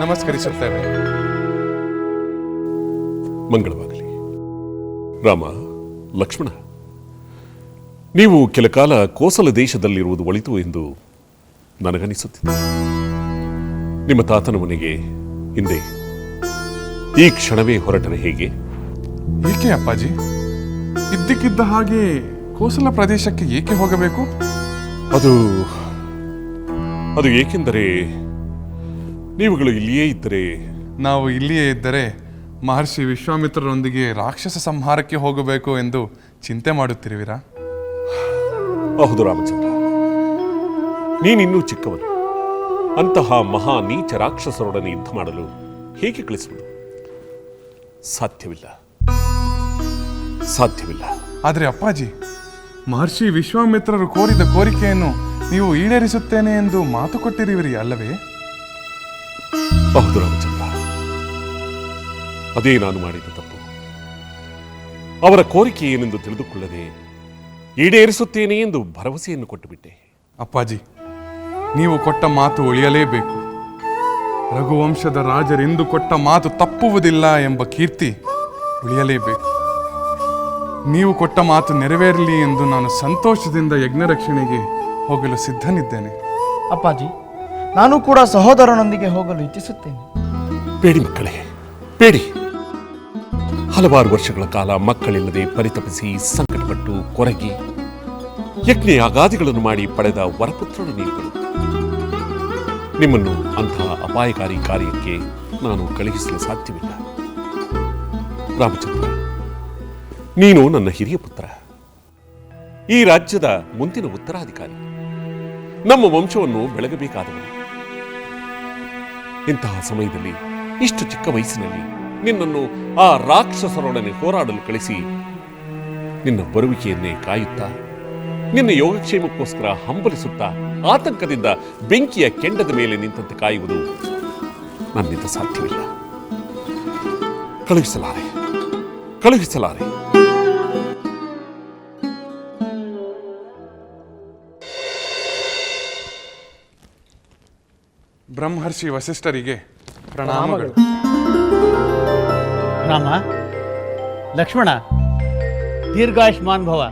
ನಮಸ್ಕರಿಸುತ್ತೇವೆ. ಮಂಗಳವಾಗಲಿ. ರಾಮ ಲಕ್ಷ್ಮಣ ನೀವು ಕೆಲ ಕಾಲ ಕೋಸಲ ದೇಶದಲ್ಲಿರುವುದು ಒಳಿತು ಎಂದು ನನಗನಿಸುತ್ತಿದೆ. ನಿಮ್ಮ ತಾತನ ಮನೆಗೆ ಹಿಂದೆ ಈ ಕ್ಷಣವೇ ಹೊರಟರೆ ಹೇಗೆ? ಏಕೆ ಅಪ್ಪಾಜಿ? ಇದ್ದಕ್ಕಿದ್ದ ಹಾಗೆ ಕೋಸಲ ಪ್ರದೇಶಕ್ಕೆ ಏಕೆ ಹೋಗಬೇಕು? ಅದು ಅದು ಏಕೆಂದರೆ ನೀವುಗಳು ಇಲ್ಲಿಯೇ ಇದ್ದರೆ? ನಾವು ಇಲ್ಲಿಯೇ ಇದ್ದರೆ ಮಹರ್ಷಿ ವಿಶ್ವಾಮಿತ್ರರೊಂದಿಗೆ ರಾಕ್ಷಸ ಸಂಹಾರಕ್ಕೆ ಹೋಗಬೇಕು ಎಂದು ಚಿಂತೆ ಮಾಡುತ್ತಿರುವಿರಾ? ಹೌದು ರಾಮಚಂದ್ರ. ನೀನಿನ್ನೂ ಚಿಕ್ಕವನು. ಅಂತಹ ಮಹಾ ನೀಚ ರಾಕ್ಷಸರೊಡನೆ ಯುದ್ಧ ಮಾಡಲು ಹೇಗೆ ಕಳಿಸುವುದು? ಸಾಧ್ಯವಿಲ್ಲ. ಸಾಧ್ಯವಿಲ್ಲ. ಆದರೆ ಅಪ್ಪಾಜಿ ಮಹರ್ಷಿ ವಿಶ್ವಾಮಿತ್ರರು ಕೋರಿದ ಕೋರಿಕೆಯನ್ನು ನೀವು ಈಡೇರಿಸುತ್ತೇನೆ ಎಂದು ಮಾತು ಕೊಟ್ಟಿರುವಿರಿ ಅಲ್ಲವೇ? ಹೌದು ರಾಮಚಂದ್ರ ಅದೇ ನಾನು ಮಾಡಿದ ತಪ್ಪು. ಅವರ ಕೋರಿಕೆ ಏನೆಂದು ತಿಳಿದುಕೊಳ್ಳದೆ ಈಡೇರಿಸುತ್ತೇನೆ ಎಂದು ಭರವಸೆಯನ್ನು ಕೊಟ್ಟುಬಿಟ್ಟೆ. ಅಪ್ಪಾಜಿ ನೀವು ಕೊಟ್ಟ ಮಾತು ಉಳಿಯಲೇಬೇಕು. ರಘುವಂಶದ ರಾಜರೆಂದು ಕೊಟ್ಟ ಮಾತು ತಪ್ಪುವುದಿಲ್ಲ ಎಂಬ ಕೀರ್ತಿ ಉಳಿಯಲೇಬೇಕು. ನೀವು ಕೊಟ್ಟ ಮಾತು ನೆರವೇರಲಿ ಎಂದು ನಾನು ಸಂತೋಷದಿಂದ ಯಜ್ಞರಕ್ಷಣೆಗೆ ಹೋಗಲು ಸಿದ್ಧನಿದ್ದೇನೆ. ಅಪ್ಪಾಜಿ ನಾನು ಕೂಡ ಸಹೋದರನೊಂದಿಗೆ ಹೋಗಲು ಇಚ್ಛಿಸುತ್ತೇನೆ. ಬೇಡಿ ಮಕ್ಕಳೇ, ಬೇಡಿ. ಹಲವಾರು ವರ್ಷಗಳ ಕಾಲ ಮಕ್ಕಳಿಲ್ಲದೆ ಪರಿತಪಿಸಿ ಸಂಕಟಪಟ್ಟು ಕೊರಗಿ, ಯಜ್ಞ ಅಗಾದಿಗಳನ್ನು ಮಾಡಿ ಪಡೆದ ವರಪುತ್ರರು ನೀವುಗಳು ನಿಮ್ಮನ್ನು ಅಂತಹ ಅಪಾಯಕಾರಿ ಕಾರ್ಯಕ್ಕೆ ನಾನು ಕಳುಹಿಸಲು ಸಾಧ್ಯವಿಲ್ಲ. ರಾಮಚಂದ್ರ, ನೀನು ನನ್ನ ಹಿರಿಯ ಪುತ್ರ. ಈ ರಾಜ್ಯದ ಮುಂದಿನ ಉತ್ತರಾಧಿಕಾರಿ. ನಮ್ಮ ವಂಶವನ್ನು ಬೆಳಗಬೇಕಾದವನು. ಇಂತಹ ಸಮಯದಲ್ಲಿ, ಇಷ್ಟು ಚಿಕ್ಕ ವಯಸ್ಸಿನಲ್ಲಿ ನಿನ್ನನ್ನು ಆ ರಾಕ್ಷಸರೊಡನೆ ಹೋರಾಡಲು ಕಳಿಸಿ, ನಿನ್ನ ಬರುವಿಕೆಯನ್ನೇ ಕಾಯುತ್ತಾ, ನಿನ್ನ ಯೋಗಕ್ಷೇಮಕ್ಕೋಸ್ಕರ ಹಂಬಲಿಸುತ್ತಾ, ಆತಂಕದಿಂದ ಬೆಂಕಿಯ ಕೆಂಡದ ಮೇಲೆ ನಿಂತಂತೆ ಕಾಯುವುದು ನನ್ನಿಂದ ಸಾಧ್ಯವಿಲ್ಲ. ಕಳುಹಿಸಲಾರೆ ಕಳುಹಿಸಲಾರೆ. ಬ್ರಹ್ಮರ್ಷಿ ವಸಿಷ್ಠರಿಗೆ ಪ್ರಣಾಮಗಳು. ರಾಮ ಲಕ್ಷ್ಮಣ ದೀರ್ಘಾಯುಷ್ಮಾನ್ ಭವ.